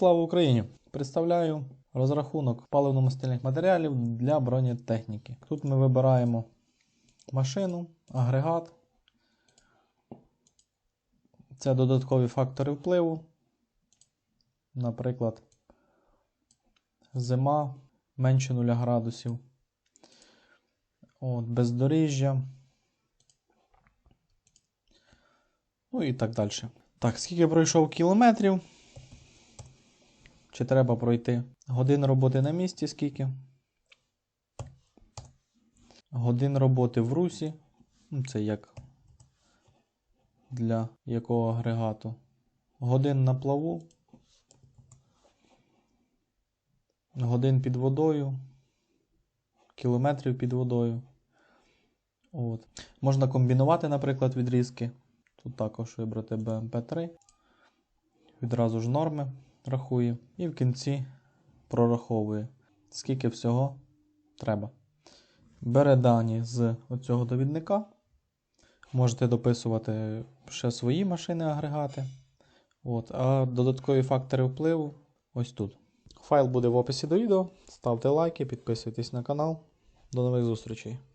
Слава Україні! Представляю розрахунок паливно-мастильних матеріалів для бронетехніки. Тут ми вибираємо машину, агрегат. Це додаткові фактори впливу. Наприклад, зима менше 0 градусів. От, бездоріжжя. Ну і так далі. Так, скільки пройшов кілометрів? Чи треба пройти? Годин роботи на місці скільки? Годин роботи в русі. Ну, Це як для якого агрегату? Годин на плаву. Годин під водою. Кілометрів під водою. От. Можна комбінувати, наприклад, відрізки. Тут також вибрати BMP3. Відразу ж норми рахує. І в кінці прораховує, скільки всього треба. Бере дані з оцього довідника. Можете дописувати ще свої машини агрегати. От, а додаткові фактори впливу ось тут. Файл буде в описі до відео. Ставте лайки, підписуйтесь на канал. До нових зустрічей!